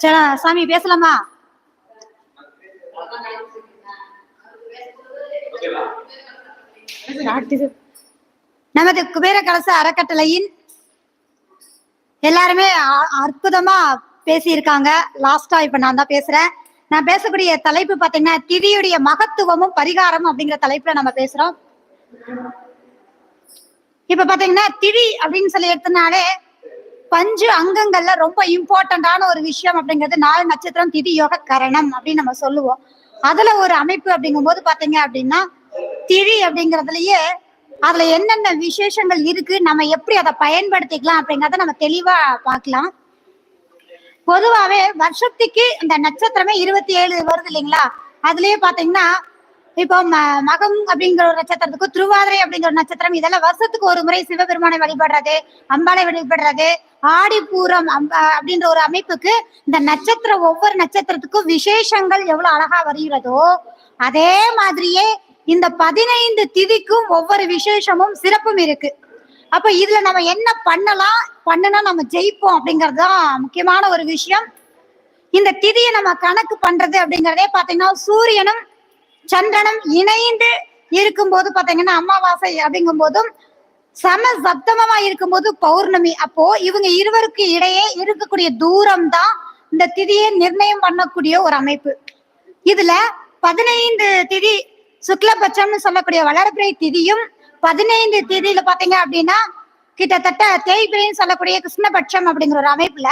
சரி சாமி பேசலாமா? நமது குபேர கலச அறக்கட்டளையின் எல்லாருமே அ- அற்புதமா பேசியிருக்காங்க. லாஸ்டா இப்ப நான் தான் பேசுறேன். நான் பேசக்கூடிய தலைப்பு பாத்தீங்கன்னா திதியுடைய மகத்துவமும் பரிகாரமும் அப்படிங்கிற தலைப்புல நம்ம பேசுறோம். இப்ப பாத்தீங்கன்னா திதி அப்படின்னு சொல்லி எடுத்தனாலே பஞ்சு அங்கங்கள்ல ரொம்ப இம்பார்ட்டண்டான ஒரு விஷயம் அப்படிங்கிறது நாலு நட்சத்திரம் திதி யோக கரணம் அப்படின்னு நம்ம சொல்லுவோம். அதுல ஒரு அமைப்பு அப்படிங்கும்போது பாத்தீங்க அப்படின்னா திரி அப்படிங்கறதுலயே அதுல என்னென்ன விசேஷங்கள் இருக்கு நம்ம எப்படி அதை பயன்படுத்திக்கலாம் அப்படிங்கறத நம்ம தெளிவா பார்க்கலாம். பொதுவாவே வருஷத்துக்கு இந்த நட்சத்திரமே இருபத்தி ஏழு வருது இல்லைங்களா? அதுலயே பாத்தீங்கன்னா இப்போ ம- மகம் அப்படிங்கிற ஒரு நட்சத்திரத்துக்கு திருவாதிரை அப்படிங்கிற ஒரு நட்சத்திரம் இதெல்லாம் வருஷத்துக்கு ஒரு முறை சிவபெருமானை வழிபடுறது அம்பாளை வழிபடுறது ஆடிப்பூரம் அப்படின்ற ஒரு அமைப்புக்கு இந்த நட்சத்திரம் ஒவ்வொரு நட்சத்திரத்துக்கும் விசேஷங்கள் எவ்வளவு அழகா வருகிறதோ அதே மாதிரியே இந்த பதினைந்து திதிக்கும் ஒவ்வொரு விசேஷமும் சிறப்பும் இருக்கு. அப்ப இதுல நம்ம என்ன பண்ணலாம் பண்ணுனா நம்ம ஜெயிப்போம் அப்படிங்கிறது தான் முக்கியமான ஒரு விஷயம். இந்த திதியை நம்ம கணக்கு பண்றது அப்படிங்கறதே பாத்தீங்கன்னா சூரியனும் சந்திரனும் இணைந்து இருக்கும்போது பாத்தீங்கன்னா அமாவாசை அப்படிங்கும் போதும் சம சப்தமமா இருக்கும்போது பௌர்ணமி. அப்போ இவங்க இருவருக்கு இடையே இருக்கக்கூடிய தூரம் தான் இந்த திதியை நிர்ணயம் பண்ணக்கூடிய ஒரு அமைப்பு. இதுல பதினைந்து திதி சுக்லபட்சம்னு சொல்லக்கூடிய வளர்பிறை திதியும் பதினைந்து திதியில பாத்தீங்க அப்படின்னா கிட்டத்தட்ட தேய்பிரின்னு சொல்லக்கூடிய கிருஷ்ணபட்சம் அப்படிங்கிற ஒரு அமைப்புல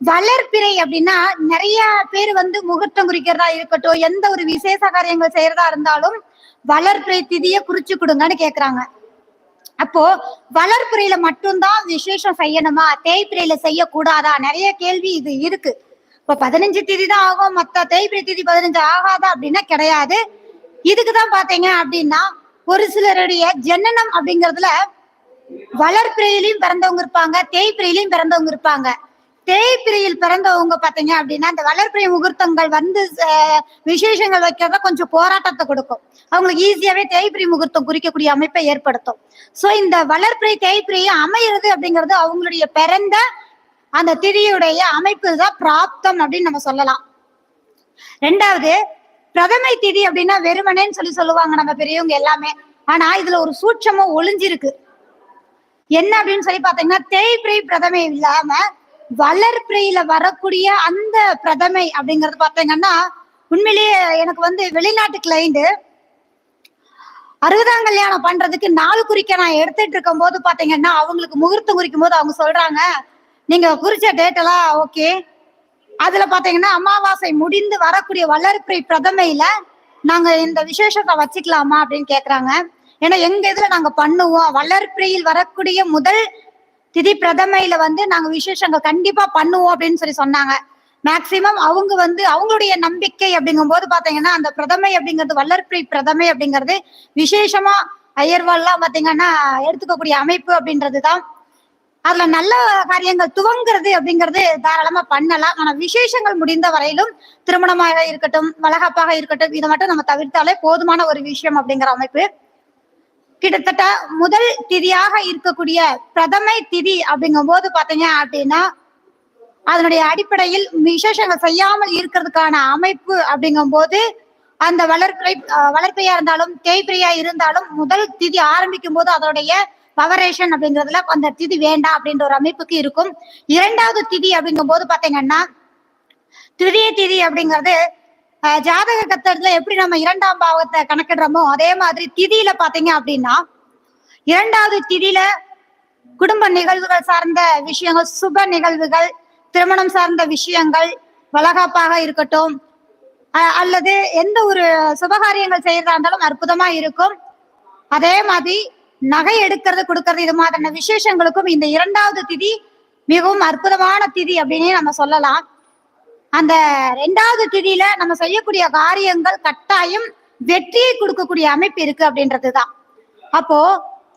வளர்பிறை அப்படின்னா நிறைய பேர் வந்து முகூர்த்தம் குறிக்கிறதா இருக்கட்டும் எந்த ஒரு விசேஷ காரியங்கள் செய்யறதா இருந்தாலும் வளர்பிறை திதியை குறிச்சு கொடுங்கன்னு கேக்குறாங்க. அப்போ வளர்பிறையில மட்டும்தான் விசேஷம் செய்யணுமா? தேய்பிறையில செய்யக்கூடாதா? நிறைய கேள்வி இது இருக்கு. இப்ப பதினஞ்சு திதி தான் ஆகும். மத்த தேய்பிறை திதி பதினஞ்சு ஆகாதா அப்படின்னா கிடையாது. இதுக்குதான் பாத்தீங்க அப்படின்னா ஒரு சிலருடைய ஜனனம் அப்படிங்கறதுல வளர்ப்பிறையிலையும் பிறந்தவங்க இருப்பாங்க தேய்பிறையிலையும் பிறந்தவங்க இருப்பாங்க. தேய்பிரியில் பிறந்தவங்க பாத்தீங்க அப்படின்னா அந்த வளர்பிறை முகூர்த்தங்கள் வந்து விசேஷங்கள் வைக்கிறத கொஞ்சம் போராட்டத்தை கொடுக்கும். அவங்களுக்கு ஈஸியாவே தேய்பிரி முகூர்த்தம் குறிக்கக்கூடிய அமைப்பை ஏற்படுத்தும். சோ இந்த வளர்பிறை தேய்பிரியை அமையிறது அப்படிங்கிறது அவங்களுடைய பிறந்த அந்த திதியுடைய அமைப்பு தான் பிராப்தம் அப்படின்னு நம்ம சொல்லலாம். ரெண்டாவது பிரதமை திதி அப்படின்னா வெறுமனேன்னு சொல்லி சொல்லுவாங்க நம்ம பெரியவங்க எல்லாமே. ஆனா இதுல ஒரு சூட்சமும் ஒளிஞ்சிருக்கு. என்ன அப்படின்னு சொல்லி பாத்தீங்கன்னா தேய்பிரை பிரதமை இல்லாம வளர்பிறையில வரக்கூடிய அந்த பிரதமை அப்படிங்கறது பாத்தீங்கன்னா உண்மையிலேயே எனக்கு வந்து வெளிநாட்டு கிளைண்ட் அறுபதாம் கல்யாணம் பண்றதுக்கு நாள் குறிக்க நான் எடுத்துட்டு இருக்கும் போது பாத்தீங்கன்னா அவங்களுக்கு முகூர்த்தம் குறிக்கும் போது அவங்க சொல்றாங்க நீங்க குறிச்ச டேட் எல்லாம் ஓகே அதுல பாத்தீங்கன்னா அமாவாசை முடிந்து வரக்கூடிய வளர்பிறை பிரதமையில நாங்க இந்த விசேஷத்தை வச்சுக்கலாமா அப்படின்னு கேக்குறாங்க. ஏன்னா எங்க இதுல நாங்க பண்ணுவோம். வளர்ப்பிரையில் வரக்கூடிய முதல் திதி பிரதமையில வந்து நாங்க விசேஷங்கள் கண்டிப்பா பண்ணுவோம் அப்படின்னு சொல்லி சொன்னாங்க. மேக்சிமம் அவங்க வந்து அவங்களுடைய நம்பிக்கை அப்படிங்கும் போது பாத்தீங்கன்னா அந்த பிரதமை அப்படிங்கிறது வல்லற்பி பிரதமை அப்படிங்கிறது விசேஷமா அயர்வால்லாம் பாத்தீங்கன்னா எடுத்துக்கக்கூடிய அமைப்பு அப்படின்றதுதான். அதுல நல்ல காரியங்கள் துவங்குறது அப்படிங்கிறது தாராளமா பண்ணலாம். ஆனா விசேஷங்கள் முடிந்த வரையிலும் திருமணமாக இருக்கட்டும் வளகாப்பாக இருக்கட்டும் இதை மட்டும் நம்ம தவிர்த்தாலே போதுமான ஒரு விஷயம் அப்படிங்கிற அமைப்பு. கிட்டத்தட்ட முதல் திதியாக இருக்கக்கூடிய பிரதமை திதி அப்படிங்கும் போது பாத்தீங்க அப்படின்னா அதனுடைய அடிப்படையில் விசேஷங்கள் செய்யாமல் இருக்கிறதுக்கான அமைப்பு அப்படிங்கும் போது அந்த வளர்ப்பை வளர்ப்பையா இருந்தாலும் தேய்பிரையா இருந்தாலும் முதல் திதி ஆரம்பிக்கும் போது அதனுடைய பவரேஷன் அப்படிங்கிறதுல அந்த திதி வேண்டாம் அப்படின்ற ஒரு அமைப்புக்கு இருக்கும். இரண்டாவது திதி அப்படிங்கும் போது பாத்தீங்கன்னா திருதிய திதி அப்படிங்கிறது ஜாதக கத்தத்துல எப்படி நம்ம இரண்டாம் பாவத்தை கணக்கிடுறோமோ அதே மாதிரி திதியில பாத்தீங்க அப்படின்னா இரண்டாவது திதியில குடும்ப நிகழ்வுகள் சார்ந்த விஷயங்கள் சுப நிகழ்வுகள் திருமணம் சார்ந்த விஷயங்கள் வளகாப்பாக இருக்கட்டும் அஹ், அல்லது எந்த ஒரு சுபகாரியங்கள் செய்யறதா இருந்தாலும் அற்புதமா இருக்கும். அதே மாதிரி நகை எடுக்கிறது கொடுக்கறது இது மாதிரியான விசேஷங்களுக்கும் இந்த இரண்டாவது திதி மிகவும் அற்புதமான திதி அப்படின்னே நம்ம சொல்லலாம். அந்த ரெண்டாவது திதியில நம்ம செய்யக்கூடிய காரியங்கள் கட்டாயம் வெற்றியை கொடுக்கக்கூடிய அமைப்பு இருக்கு அப்படின்றதுதான். அப்போ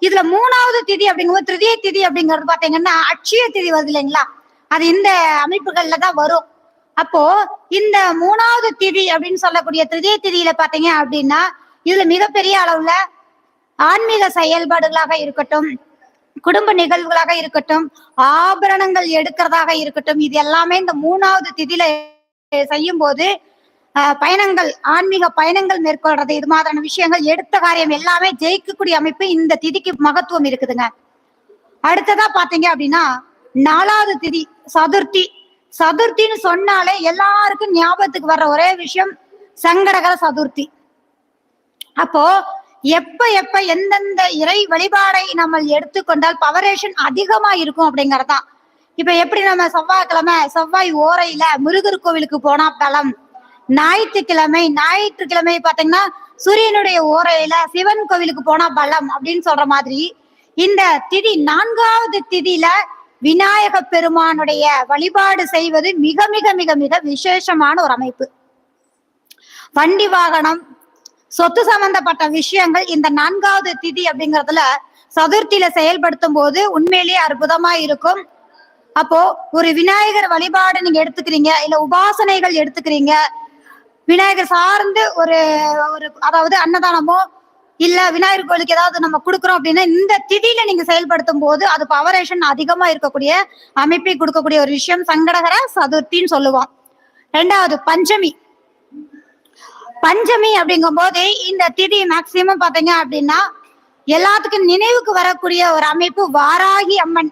இதுல மூணாவது திதி அப்படிங்கும்போது திருதிய திதி அப்படிங்கிறது பாத்தீங்கன்னா அட்சய திதி வருது இல்லைங்களா? அது இந்த அமைப்புகள்ல தான் வரும். அப்போ இந்த மூணாவது திதி அப்படின்னு சொல்லக்கூடிய திருதிய திதியில பாத்தீங்க அப்படின்னா இதுல மிகப்பெரிய அளவுல ஆன்மீக செயல்பாடுகளாக இருக்கட்டும் குடும்ப நிகழ்வுகளாக இருக்கட்டும் ஆபரணங்கள் எடுக்கிறதாக இருக்கட்டும் இது எல்லாமே இந்த மூணாவது திதியில செய்யும் போது பயணங்கள் ஆன்மீக பயணங்கள் மேற்கொள்றது இது மாதிரியான விஷயங்கள் எடுத்த காரியம் எல்லாமே ஜெயிக்கக்கூடிய அமைப்பு இந்த திதிக்கு மகத்துவம் இருக்குதுங்க. அடுத்ததா பாத்தீங்க அப்படின்னா நாலாவது திதி சதுர்த்தி. சதுர்த்தின்னு சொன்னாலே எல்லாருக்கும் ஞாபகத்துக்கு வர்ற ஒரே விஷயம் சங்கடகர சதுர்த்தி. அப்போ எப்ப எப்ப எந்தெந்த இறை வழிபாடை நம்ம எடுத்துக்கொண்டால் பவரேஷன் அதிகமா இருக்கும் அப்படிங்கறதுதான் இப்ப எப்படி நம்ம செவ்வாய்க்கிழமை செவ்வாய் ஓரையில முருகர் கோவிலுக்கு போனா பலம். ஞாயிற்றுக்கிழமை ஞாயிற்றுக்கிழமை பாத்தீங்கன்னா சூரியனுடைய ஓரையில சிவன் கோவிலுக்கு போனா பலம் அப்படின்னு சொல்ற மாதிரி இந்த திதி நான்காவது திதியில விநாயக பெருமானுடைய வழிபாடு செய்வது மிக மிக மிக மிக விசேஷமான ஒரு அமைப்பு. வண்டி வாகனம் சொத்து சம்பந்தப்பட்ட விஷயங்கள் இந்த நான்காவது திதி அப்படிங்கறதுல சதுர்த்தியில செயல்படுத்தும் போது உண்மையிலேயே அற்புதமா இருக்கும். அப்போ ஒரு விநாயகர் வழிபாடு நீங்க எடுத்துக்கிறீங்க இல்ல உபாசனைகள் எடுத்துக்கிறீங்க விநாயகர் சார்ந்து ஒரு ஒரு அதாவது அன்னதானமோ இல்ல விநாயகர் கோயிலுக்கு ஏதாவது நம்ம கொடுக்குறோம் அப்படின்னா இந்த திதியில நீங்க செயல்படுத்தும் போது அது பவரேஷன் அதிகமா இருக்கக்கூடிய அமைப்பை கொடுக்கக்கூடிய ஒரு விஷயம் சங்கடகர சதுர்த்தின்னு சொல்லுவோம். ரெண்டாவது பஞ்சமி. பஞ்சமி அப்படிங்கும் போது இந்த திதி மேக்சிமம் பாத்தீங்க அப்படின்னா எல்லாத்துக்கும் நினைவுக்கு வரக்கூடிய ஒரு அமைப்பு வாராகி அம்மன்.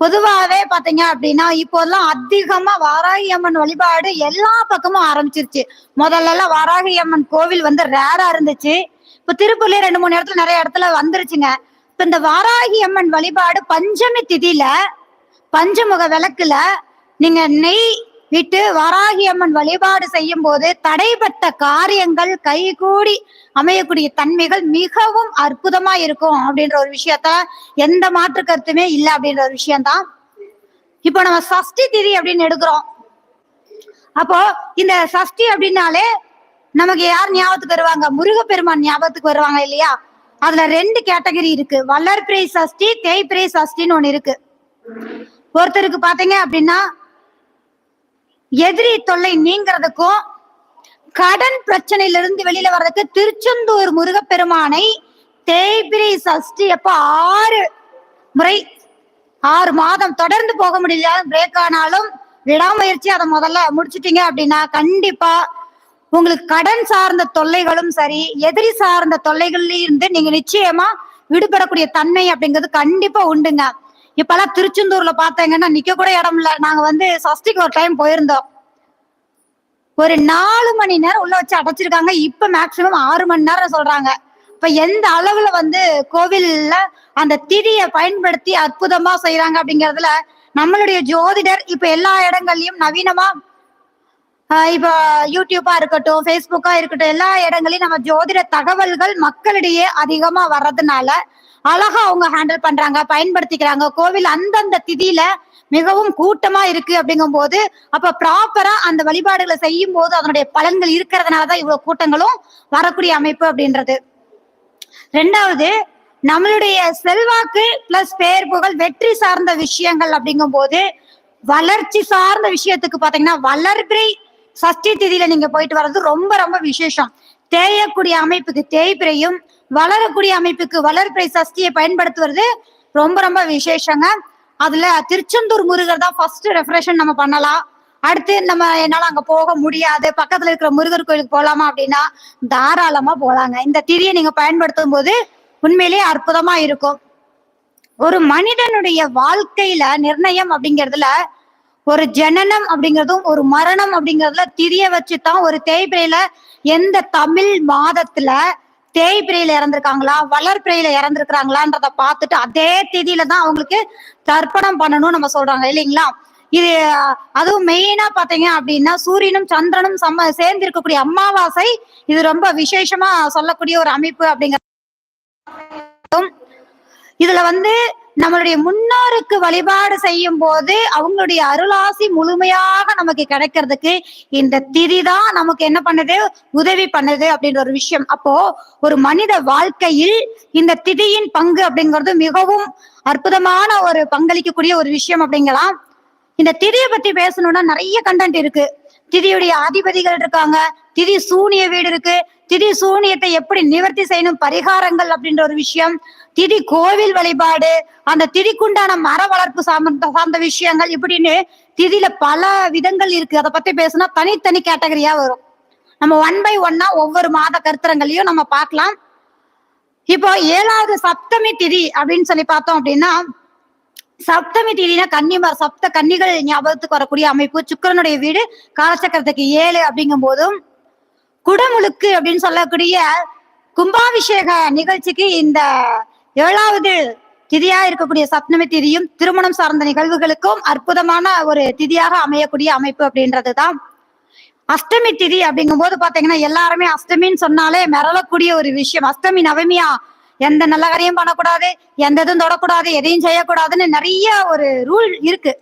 பொதுவாகவே பார்த்தீங்க அப்படின்னா இப்போதெல்லாம் அதிகமா வாராகி அம்மன் வழிபாடு எல்லா பக்கமும் ஆரம்பிச்சிருச்சு. முதல்ல எல்லாம் வாராகி அம்மன் கோவில் வந்து ரேரா இருந்துச்சு. இப்போ திருப்பூர்லயே ரெண்டு மூணு இடத்துல நிறைய இடத்துல வந்துருச்சுங்க. இப்போ இந்த வாராகி அம்மன் வழிபாடு பஞ்சமி திதியில பஞ்சமுக விளக்குல நீங்க நெய் விட்டு வராகி அம்மன் வழிபாடு செய்யும் போது தடைப்பட்ட காரியங்கள் கைகூடி அமையக்கூடிய தன்மைகள் மிகவும் அற்புதமா இருக்கும் அப்படின்ற ஒரு விஷயத்த எந்த மாற்று கருத்துமே இல்லை அப்படின்ற ஒரு விஷயம்தான். இப்போ நம்ம சஷ்டி திதி அப்படின்னு எடுக்கிறோம். அப்போ இந்த சஷ்டி அப்படின்னாலே நமக்கு யார் ஞாபகத்துக்கு வருவாங்க? முருகப்பெருமான் ஞாபகத்துக்கு வருவாங்க இல்லையா? அதுல ரெண்டு கேட்டகரி இருக்கு. வளர்பிறை சஷ்டி தேய்பிரை சஷ்டின்னு ஒண்ணு இருக்கு. ஒருத்தருக்கு பாத்தீங்க அப்படின்னா எதிரி தொல்லை நீங்கிறதுக்கும் கடன் பிரச்சனையில இருந்து வெளியில வர்றதுக்கு திருச்செந்தூர் முருகப்பெருமானை தேய்பிரை சஷ்டி அப்ப ஆறு முறை ஆறு மாதம் தொடர்ந்து போக முடியல பிரேக் ஆனாலும் விடாமுயற்சி அதை முதல்ல முடிச்சிட்டீங்க அப்படின்னா கண்டிப்பா உங்களுக்கு கடன் சார்ந்த தொல்லைகளும் சரி எதிரி சார்ந்த தொல்லைகள்ல இருந்து நீங்க நிச்சயமா விடுபடக்கூடிய தன்மை அப்படிங்கிறது கண்டிப்பா உண்டுங்க. இப்பெல்லாம் திருச்செந்தூர்ல பார்த்தீங்கன்னா நிக்க கூட இடம் இல்ல. நாங்க வந்து சஷ்டிக்கு ஒரு டைம் போயிருந்தோம். ஒரு நாலு மணி நேரம் உள்ள வச்சு அடைச்சிருக்காங்க. இப்ப மேக்சிமம் ஆறு மணி நேரம் சொல்றாங்க. இப்ப எந்த அளவுல வந்து கோவில்ல அந்த திதியை பயன்படுத்தி அற்புதமா செய்யறாங்க அப்படிங்கறதுல நம்மளுடைய ஜோதிடர் இப்ப எல்லா இடங்கள்லயும் நவீனமா இப்போ இப்ப இருக்கட்டும் ஃபேஸ்புக்கா இருக்கட்டும் எல்லா இடங்களையும் நம்ம ஜோதிட தகவல்கள் மக்களிடையே அதிகமா வர்றதுனால அழகா அவங்க ஹேண்டில் பண்றாங்க பயன்படுத்திக்கிறாங்க. கோவில் அந்தந்த திதியில மிகவும் கூட்டமா இருக்கு அப்படிங்கும் போது அப்ப ப்ராப்பரா அந்த வழிபாடுகளை செய்யும் போது அதனுடைய பலன்கள் இருக்கிறதுனாலதான் இவ்வளவு கூட்டங்களும் வரக்கூடிய அமைப்பு அப்படின்றது. ரெண்டாவது நம்மளுடைய செல்வாக்கு பிளஸ் பெயர் புகழ் வெற்றி சார்ந்த விஷயங்கள் அப்படிங்கும் போது வளர்ச்சி சார்ந்த விஷயத்துக்கு பாத்தீங்கன்னா வளர்பிறை சஷ்டி திதியில நீங்க போயிட்டு வர்றது ரொம்ப ரொம்ப விசேஷம். தேயக்கூடிய அமைப்புக்கு தேய்பிரையும் வளரக்கூடிய அமைப்புக்கு வளர்பிறை சஷ்டியை பயன்படுத்துவது ரொம்ப ரொம்ப விசேஷங்க. அதுல திருச்செந்தூர் முருகர் தான் ஃபர்ஸ்ட் ரெஃப்ரெஷன் நம்ம பண்ணலாம். அடுத்து நம்ம என்னால அங்க போக முடியாது. பக்கத்துல இருக்கிற முருகர் கோயிலுக்கு போலாமா அப்படின்னா தாராளமா போலாங்க. இந்த திரியை நீங்க பயன்படுத்தும் போது உண்மையிலேயே அற்புதமா இருக்கும். ஒரு மனிதனுடைய வாழ்க்கையில நிர்ணயம் அப்படிங்கிறதுல ஒரு ஜனனம் அப்படிங்கிறதும் ஒரு மரணம் அப்படிங்கிறதுல திரிய வச்சுதான் ஒரு தேய்பிரையில எந்த தமிழ் மாதத்துல தேய்பிரையில இறந்திருக்காங்களா? வளர்பிரையில இறந்திருக்கிறாங்களான்றத பார்த்துட்டு அதே திதியில தான் அவங்களுக்கு தர்ப்பணம் பண்ணணும்னு நம்ம சொல்றாங்க இல்லைங்களா? இது அதுவும் மெயினா பாத்தீங்க அப்படின்னா சூரியனும் சந்திரனும் சம்ம சேர்ந்து இருக்கக்கூடிய அமாவாசை இது ரொம்ப விசேஷமா சொல்லக்கூடிய ஒரு அமைப்பு அப்படிங்கிற இதுல வந்து நம்மளுடைய முன்னோருக்கு வழிபாடு செய்யும் போது அவங்களுடைய அருளாசி முழுமையாக நமக்கு கிடைக்கிறதுக்கு இந்த திதி தான் நமக்கு என்ன பண்ணுது? உதவி பண்ணுது அப்படின்ற ஒரு விஷயம். அப்போ ஒரு மனித வாழ்க்கையில் இந்த திதியின் பங்கு அப்படிங்கிறது மிகவும் அற்புதமான ஒரு பங்களிக்கக்கூடிய ஒரு விஷயம் அப்படிங்கலாம். இந்த திதியை பத்தி பேசணும்னா நிறைய கண்டென்ட் இருக்கு. திதியுடைய அதிபதிகள் இருக்காங்க. திதி சூனிய வீடு இருக்கு. திதி சூனியத்தை எப்படி நிவர்த்தி செய்யணும்? பரிகாரங்கள் அப்படின்ற ஒரு விஷயம். திதி கோவில் வழிபாடு அந்த திதிக்குண்டான மர வளர்ப்பு சார்ந்த சார்ந்த விஷயங்கள் இப்படின்னு திதியில பல விதங்கள் இருக்கு. அதை பத்தி பேசினா தனித்தனி கேட்டகரியா வரும். நம்ம ஒன் பை ஒன்னா ஒவ்வொரு மாத கருத்தரங்களையும் நம்ம பார்க்கலாம். இப்போ ஏழாவது சப்தமி திதி அப்படின்னு சொல்லி பார்த்தோம் அப்படின்னா சப்தமி திதினா கன்னிமார் சப்த கன்னிகள் ஞாபகத்துக்கு வரக்கூடிய அமைப்பு. சுக்கிரனுடைய வீடு காலச்சக்கரத்துக்கு ஏழு அப்படிங்கும் போதும் குடமுழுக்கு அப்படின்னு சொல்லக்கூடிய கும்பாபிஷேக நிகழ்ச்சிக்கு இந்த ஏழாவது திதியா இருக்கக்கூடிய சப்தமி திதியும் திருமணம் சார்ந்த நிகழ்வுகளுக்கும் அற்புதமான ஒரு திதியாக அமையக்கூடிய அமைப்பு அப்படின்றதுதான். அஷ்டமி திதி அப்படிங்கும் போது பாத்தீங்கன்னா எல்லாருமே அஷ்டமின்னு சொன்னாலே மிரளக்கூடிய ஒரு விஷயம். அஷ்டமி நவமியா எந்த நல்ல காரியம் பண்ணக்கூடாது எந்த இதுவும் தொடக்கூடாது எதையும் செய்யக்கூடாதுன்னு நிறைய ஒரு ரூல் இருக்கு.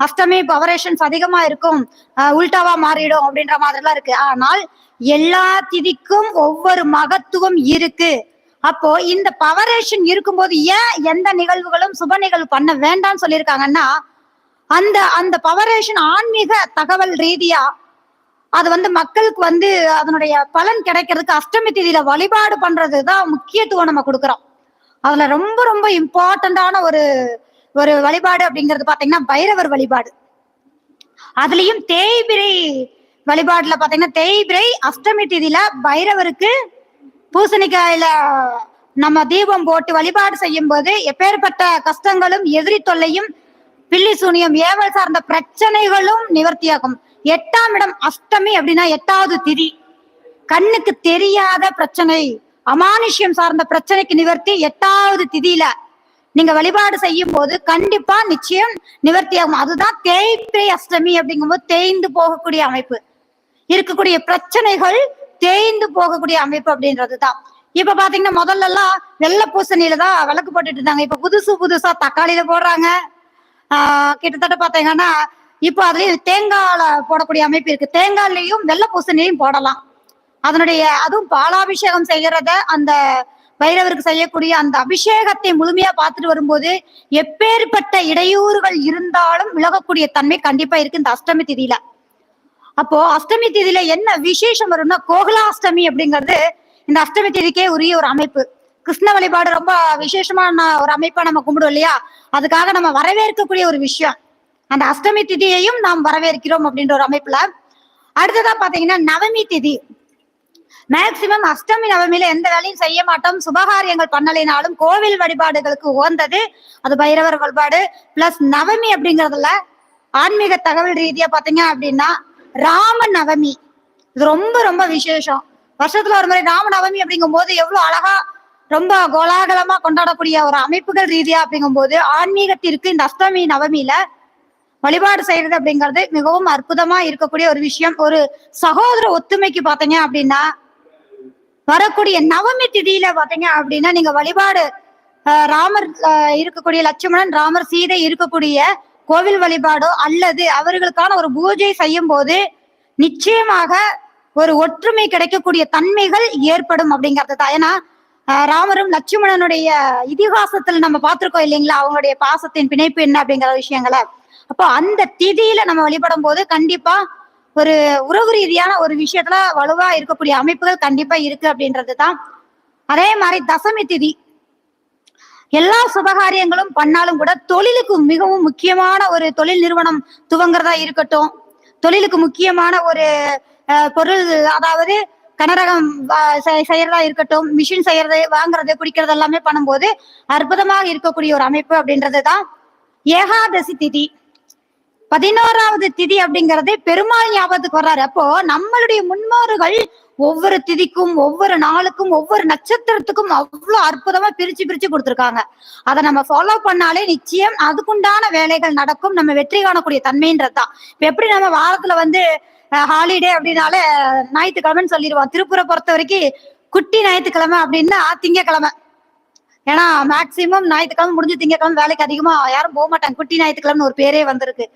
அஷ்டமி பவரேஷன்ஸ் அதிகமா இருக்கும். உல்டாவா மாறிடும் அப்படின்ற மாதிரிலாம் இருக்கு. ஆனால் எல்லா திதிக்கும் ஒவ்வொரு மகத்துவம் இருக்கு. அப்போ இந்த பவரேஷன் இருக்கும்போது ஏன் எந்த நிகழ்வுகளும் சுப நிகழ்வு பண்ண வேண்டாம்னு சொல்லியிருக்காங்கன்னா அந்த அந்த பவரேஷன் ஆன்மீக தகவல் ரீதியா அது வந்து மக்களுக்கு வந்து அதனுடைய பலன் கிடைக்கிறதுக்கு அஷ்டமி திதியில வழிபாடு பண்றதுதான் முக்கியத்துவம் நம்ம கொடுக்குறோம். அதுல ரொம்ப ரொம்ப இம்பார்ட்டண்டான ஒரு ஒரு வழிபாடு அப்படிங்கிறது பாத்தீங்கன்னா பைரவர் வழிபாடு. அதுலயும் தேய்பிரை வழிபாடுல பாத்தீங்கன்னா தேய்பிரை அஷ்டமி திதியில பைரவருக்கு பூசணிக்காயில நம்ம தீபம் போட்டு வழிபாடு செய்யும் போது எப்பேற்பட்ட கஷ்டங்களும் எதிரி தொல்லையும் பில்லி சூனியம் ஏவல் சார்ந்த பிரச்சனைகளும் நிவர்த்தியாகும். எட்டாம் இடம் அஷ்டமி அப்படின்னா எட்டாவது திதி. கண்ணுக்கு தெரியாத பிரச்சனை அமானுஷ்யம் சார்ந்த பிரச்சனைக்கு நிவர்த்தி எட்டாவது திதியில. நீங்க வழிபாடு செய்யும் போது கண்டிப்பா நிச்சயம் நிவர்த்தியாகும். அதுதான் தேய்பிரை அஷ்டமி அப்படிங்கும்போது தேய்ந்து போகக்கூடிய அமைப்பு. இருக்கக்கூடிய பிரச்சனைகள் தேய்ந்து போகக்கூடிய அமைப்பு அப்படின்றதுதான். இப்ப பாத்தீங்கன்னா முதல்ல எல்லாம் வெள்ளை பூசணியில தான் விளக்கு போட்டுட்டு இருந்தாங்க. இப்ப புதுசு புதுசா தக்காளியில போடுறாங்க. ஆஹ் கிட்டத்தட்ட பாத்தீங்கன்னா இப்போ அதுலயும் தேங்காயில போடக்கூடிய அமைப்பு இருக்கு. தேங்காய்லயும் வெள்ளை பூசணிலையும் போடலாம். அதனுடைய அதுவும் பாலாபிஷேகம் செய்யறத அந்த பைரவருக்கு செய்யக்கூடிய அந்த அபிஷேகத்தை முழுமையா பார்த்துட்டு வரும்போது எப்பேற்பட்ட இடையூறுகள் இருந்தாலும் விலகக்கூடிய தன்மை கண்டிப்பா இருக்கு இந்த அஷ்டமி திதியில. அப்போ அஷ்டமி தேதியில என்ன விசேஷம் வரும்னா கோகுலாஷ்டமி அப்படிங்கிறது இந்த அஷ்டமி திதிக்கே உரிய ஒரு அமைப்பு. கிருஷ்ண வழிபாடு ரொம்ப விசேஷமான ஒரு அமைப்பா நம்ம கும்பிடுவோம் இல்லையா? அதுக்காக நம்ம வரவேற்கக்கூடிய ஒரு விஷயம். அந்த அஷ்டமி திதியையும் நாம் வரவேற்கிறோம் அப்படின்ற ஒரு அமைப்புல. அடுத்ததா பாத்தீங்கன்னா நவமி திதி. மேக்சிமம் அஷ்டமி நவமியில எந்த வேலையும் செய்ய மாட்டோம். சுபகாரியங்கள் பண்ணலைனாலும் கோவில் வழிபாடுகளுக்கு உகந்தது அது பைரவர் வழிபாடு. பிளஸ் நவமி அப்படிங்கறதுல ஆன்மீக தகவல் ரீதியா பாத்தீங்க அப்படின்னா ராம நவமி இது ரொம்ப ரொம்ப விசேஷம். வருஷத்துல ஒரு முறை ராம நவமி அப்படிங்கும் போது எவ்வளவு அழகா ரொம்ப கோலாகலமா கொண்டாடக்கூடிய ஒரு அமைப்புகள் ரீதியா அப்படிங்கும்போது ஆன்மீகத்திற்கு இந்த அஷ்டமி நவமியில வழிபாடு செய்யறது அப்படிங்கிறது மிகவும் அற்புதமா இருக்கக்கூடிய ஒரு விஷயம். ஒரு சகோதர ஒத்துமைக்கு பாத்தீங்க அப்படின்னா வரக்கூடிய நவமி திதியில பாத்தீங்க அப்படின்னா நீங்க வழிபாடு ராமர் இருக்கக்கூடிய லட்சுமணன் ராமர் சீதை இருக்கக்கூடிய கோவில் வழிபாடோ அல்லது அவர்களுக்கான ஒரு பூஜை செய்யும் போது நிச்சயமாக ஒரு ஒற்றுமை கிடைக்கக்கூடிய தன்மைகள் ஏற்படும் அப்படிங்கிறது தான். ஏன்னா ராமரும் லட்சுமணனுடைய இதிகாசத்துல நம்ம பார்த்திருக்கோம் இல்லைங்களா? அவங்களுடைய பாசத்தின் பிணைப்பு என்ன அப்படிங்கிற விஷயங்களை. அப்போ அந்த திதியில நம்ம வழிபடும் போது கண்டிப்பா ஒரு உறவு ரீதியான ஒரு விஷயத்துல வலுவா இருக்கக்கூடிய அமைப்புகள் கண்டிப்பா இருக்கு அப்படின்றது தான். அதே மாதிரி தசமி திதி. எல்லா சுபகாரியங்களும் பண்ணாலும் கூட தொழிலுக்கு மிகவும் முக்கியமான ஒரு தொழில் நிறுவனம் துவங்குறதா இருக்கட்டும். தொழிலுக்கு முக்கியமான ஒரு பொருள் அதாவது கனரகம் செய்- செய்யறதா இருக்கட்டும் மிஷின் செய்யறது வாங்குறது குடிக்கிறது எல்லாமே பண்ணும்போது அற்புதமாக இருக்கக்கூடிய ஒரு அமைப்பு அப்படின்றது தான் ஏகாதசி திதி. பதினோராவது திதி அப்படிங்கறது பெருமாள் ஞாபகத்துக்கு வர்றாரு. அப்போ நம்மளுடைய முன்னோர்கள் ஒவ்வொரு திதிக்கும் ஒவ்வொரு நாளுக்கும் ஒவ்வொரு நட்சத்திரத்துக்கும் அவ்வளவு அற்புதமா பிரிச்சு பிரிச்சு கொடுத்துருக்காங்க. அதை நம்ம ஃபாலோ பண்ணாலே நிச்சயம் அதுக்குண்டான வேலைகள் நடக்கும். நம்ம வெற்றி காணக்கூடிய தன்மைன்றதுதான் இப்ப எப்படி நம்ம வாரத்துல வந்து ஹாலிடே அப்படின்னாலே ஞாயிற்றுக்கிழமைன்னு சொல்லிடுவோம். திருப்பூரை பொறுத்த வரைக்கும் குட்டி ஞாயிற்றுக்கிழமை அப்படின்னா திங்கக்கிழமை. ஏன்னா மேக்சிமம் ஞாயிற்றுக்கிழமை முடிஞ்சு திங்கக்கிழமை வேலைக்கு அதிகமா யாரும் போக மாட்டாங்க. குட்டி ஞாயிற்றுக்கிழமை ஒரு பேரே வந்திருக்கு.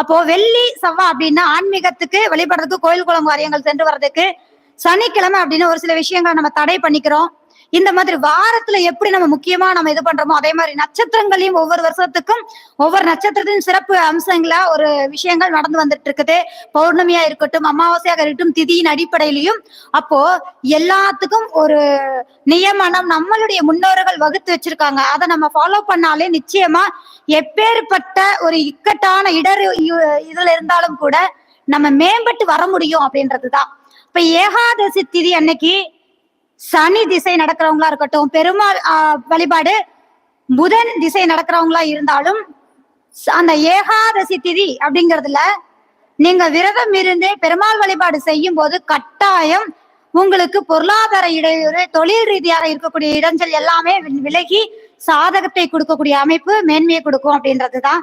அப்போ வெள்ளி செவ்வாய் அப்படின்னா ஆன்மீகத்துக்கு வழிபடுறதுக்கு கோயில் குளம் வாரியங்கள் சென்று வர்றதுக்கு சனிக்கிழமை அப்படின்னு ஒரு சில விஷயங்களை நம்ம தடை பண்ணிக்கிறோம். இந்த மாதிரி வாரத்துல எப்படி நம்ம முக்கியமா நம்ம இது பண்றோமோ அதே மாதிரி நட்சத்திரங்களையும் ஒவ்வொரு வருஷத்துக்கும் ஒவ்வொரு நட்சத்திரத்தின் சிறப்பு அம்சங்களா ஒரு விஷயங்கள் நடந்து வந்துட்டு இருக்குது பௌர்ணமியா இருக்கட்டும் அமாவாசையாக இருக்கட்டும் திதியின் அடிப்படையிலையும் அப்போ எல்லாத்துக்கும் ஒரு நியமனம் நம்மளுடைய முன்னோர்கள் வகுத்து வச்சிருக்காங்க. அதை நம்ம ஃபாலோ பண்ணாலே நிச்சயமா எப்பேற்பட்ட ஒரு இக்கட்டான இடர் இ- இதுல இருந்தாலும் கூட நம்ம மேம்பட்டு வர முடியும் அப்படின்றதுதான். இப்ப ஏகாதசி திதி அன்னைக்கு சனி திசை நடக்கிறவங்களா இருக்கட்டும் பெருமாள் வழிபாடு புதன் திசை நடக்கிறவங்களா இருந்தாலும் அந்த ஏகாதசி திதி அப்படிங்கறதுல நீங்க விரதம் இருந்து பெருமாள் வழிபாடு செய்யும் போது கட்டாயம் உங்களுக்கு பொருளாதார இடையூறு தொழில் ரீதியாக இருக்கக்கூடிய இடைஞ்சல் எல்லாமே விலகி சாதகத்தை கொடுக்கக்கூடிய அமைப்பு மேன்மையை கொடுக்கும் அப்படின்றதுதான்.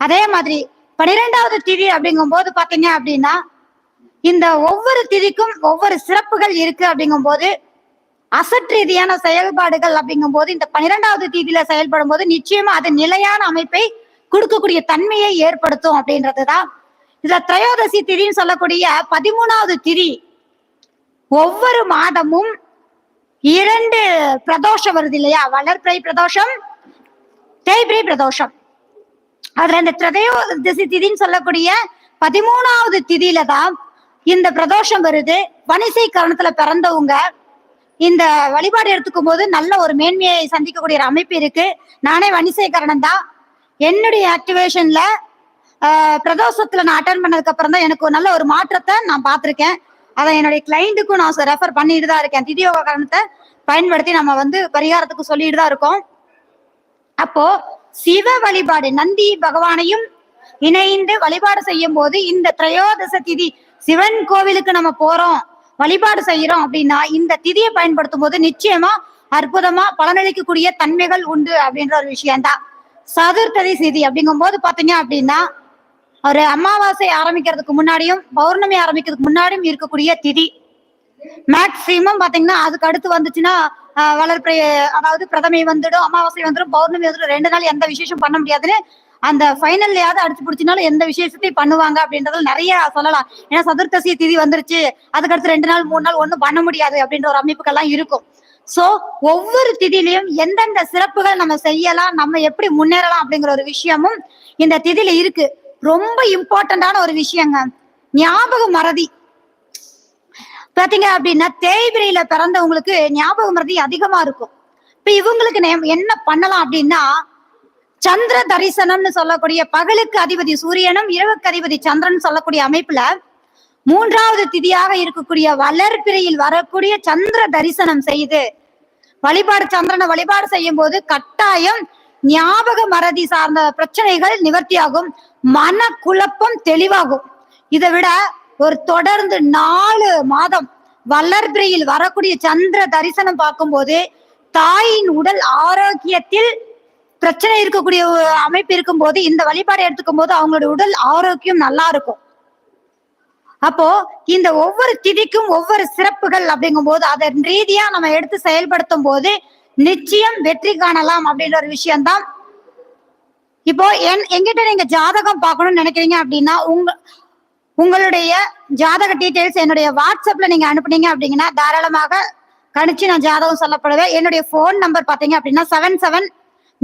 அதே மாதிரி பனிரெண்டாவது திதி அப்படிங்கும் போது பாத்தீங்க அப்படின்னா இந்த ஒவ்வொரு திதிக்கும் ஒவ்வொரு சிறப்புகள் இருக்கு அப்படிங்கும் போது அசட் ரீதியான செயல்பாடுகள் அப்படிங்கும் போது இந்த பன்னிரெண்டாவது தீதியில செயல்படும் போது நிச்சயமா அது நிலையான அமைப்பை கொடுக்கக்கூடிய தன்மையை ஏற்படுத்தும் அப்படின்றதுதான். இதுல திரையோதசி திதின்னு சொல்லக்கூடிய பதிமூணாவது திதி ஒவ்வொரு மாதமும் இரண்டு பிரதோஷம் வருது இல்லையா? வளர்பிறை பிரதோஷம் தேய்பிரை பிரதோஷம். அதுல இந்த திரையோதசி திதின்னு சொல்லக்கூடிய பதிமூணாவது திதியில தான் இந்த பிரதோஷம் வருது. வணிசை கரணத்துல பிறந்தவங்க இந்த வழிபாடு எடுத்துக்கும் போது நல்ல ஒரு மேன்மையை சந்திக்கக்கூடிய ஒரு அமைப்பு இருக்கு. நானே வணிசை கரணம் தான் என்னுடைய ஆக்டிவேஷன்ல பிரதோஷத்துல நான் அட்டன் பண்ணதுக்கு அப்புறம் தான் எனக்கு ஒரு நல்ல ஒரு மாற்றத்தை நான் பார்த்திருக்கேன். அதை என்னுடைய கிளைண்ட்டுக்கும் நான் ரெஃபர் பண்ணிட்டு தான் இருக்கேன். திதியோக காரணத்தை பயன்படுத்தி நம்ம வந்து பரிகாரத்துக்கு சொல்லிட்டு தான் இருக்கோம். அப்போ சிவ வழிபாடு நந்தி பகவானையும் இணைந்து வழிபாடு செய்யும் போது இந்த திரையோதச திதி சிவன் கோவிலுக்கு நம்ம போறோம் வழிபாடு செய்யறோம் அப்படின்னா இந்த திதியை பயன்படுத்தும் போது நிச்சயமா அற்புதமா பலனளிக்கக்கூடிய தன்மைகள் உண்டு அப்படின்ற ஒரு விஷயம்தான். சதுர்த்ததி திதி அப்படிங்கும் போது பாத்தீங்க அப்படின்னா ஒரு அமாவாசை ஆரம்பிக்கிறதுக்கு முன்னாடியும் பௌர்ணமி ஆரம்பிக்கிறதுக்கு முன்னாடியும் இருக்கக்கூடிய திதி. மேக்சிமம் பாத்தீங்கன்னா அதுக்கு அடுத்து வந்துச்சுன்னா வளர்ப்பிரை அதாவது பிரதமை வந்துடும் அமாவாசை வந்துடும் பௌர்ணமி வந்துடும் ரெண்டு நாள் எந்த விசேஷம் பண்ண முடியாதுன்னு அந்த ஃபைனல்லையாவது அடிச்சு பிடிச்சினாலும் எந்த விசேஷத்தையும் பண்ணுவாங்க அப்படின்றதுல நிறைய சொல்லலாம். ஏன்னா சதுர்த்தசி திதி வந்துருச்சு. அதுக்கடுத்து ரெண்டு நாள் மூணு நாள் ஒன்றும் பண்ண முடியாது அப்படின்ற ஒரு அமைப்புகள்லாம் இருக்கும். சோ ஒவ்வொரு திதியிலையும் எந்தெந்த சிறப்புகள் நம்ம செய்யலாம் நம்ம எப்படி முன்னேறலாம் அப்படிங்கிற ஒரு விஷயமும் இந்த திதியில இருக்கு. ரொம்ப இம்பார்ட்டண்டான ஒரு விஷயங்க. ஞாபக மறதி. பாத்தீங்க அப்படின்னா தேய்பிரையில பிறந்தவங்களுக்கு ஞாபக மறதி அதிகமா இருக்கும். இப்ப இவங்களுக்கு என்ன பண்ணலாம் அப்படின்னா சந்திர தரிசனம்னு சொல்லக்கூடிய பகலுக்கு அதிபதி சூரியனும் இரவுக்கு அதிபதி சந்திரன் சொல்லக்கூடிய அமைப்புல மூன்றாவது திதியாக இருக்கக்கூடிய வளர்பிறையில் வரக்கூடிய சந்திர தரிசனம் செய்து வழிபாடு சந்திரனை வழிபாடு செய்யும் போது கட்டாயம் ஞாபக மறதி சார்ந்த பிரச்சனைகள் நிவர்த்தியாகும் மன குழப்பம் தெளிவாகும். இதை விட ஒரு தொடர்ந்து நாலு மாதம் வளர்பிறையில் வரக்கூடிய சந்திர தரிசனம் பார்க்கும்போது தாயின் உடல் ஆரோக்கியத்தில் பிரச்சனை இருக்கக்கூடிய அமைப்பு அமைப்பு இருக்கும்போது இந்த வழிபாடு எடுத்துக்கும் போது அவங்களோட உடல் ஆரோக்கியம் நல்லா இருக்கும். அப்போ இந்த ஒவ்வொரு திதிக்கும் ஒவ்வொரு சிறப்புகள் அப்படிங்கும் போது அதன் ரீதியா நம்ம எடுத்து செயல்படுத்தும் போது நிச்சயம் வெற்றி காணலாம் அப்படின்ற ஒரு விஷயம்தான். இப்போ என் எங்கிட்ட நீங்க ஜாதகம் பார்க்கணும்னு நினைக்கிறீங்க அப்படின்னா உங்க உங்களுடைய ஜாதக டீட்டெயில்ஸ் என்னுடைய வாட்ஸ்அப்ல நீங்க அனுப்புனீங்க அப்படிங்கன்னா தாராளமாக கணிச்சு நான் ஜாதகம் சொல்லப்படுவேன். என்னுடைய ஃபோன் நம்பர் பாத்தீங்க அப்படின்னா seven seven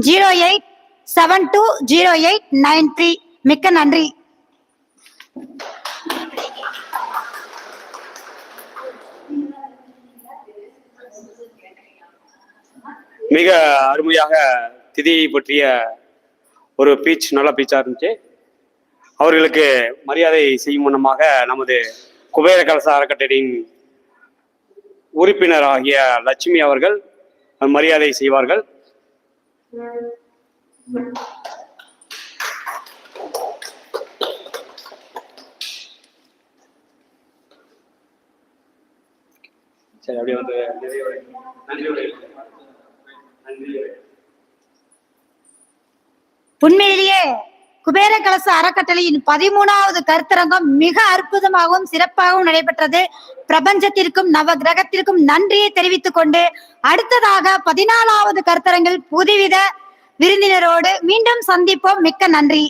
zero eight seven two zero eight nine three. மிக்க நன்றி. மிக அருமையாக திதியை பற்றிய ஒரு பீச் நல்ல பீச்சாக இருந்துச்சு. அவர்களுக்கு மரியாதை செய்யும் வண்ணமாக நமது குபேர கலச அறக்கட்டளையின் உறுப்பினர் ஆகிய லட்சுமி அவர்கள் மரியாதை செய்வார்கள். சரி அப்படியே வந்து நிறைய உரை. நன்றி உரை. நன்றி உரை. உண்மையிலேயே குபேர கலச அறக்கட்டளையின் பதிமூணாவது கருத்தரங்கம் மிக அற்புதமாகவும் சிறப்பாகவும் நடைபெற்றது பிரபஞ்சத்திற்கும் நவ கிரகத்திற்கும் நன்றியை தெரிவித்துக் கொண்டு அடுத்ததாக பதினாலாவது கருத்தரங்கில் புதுவித விருந்தினரோடு மீண்டும் சந்திப்போம் மிக்க நன்றி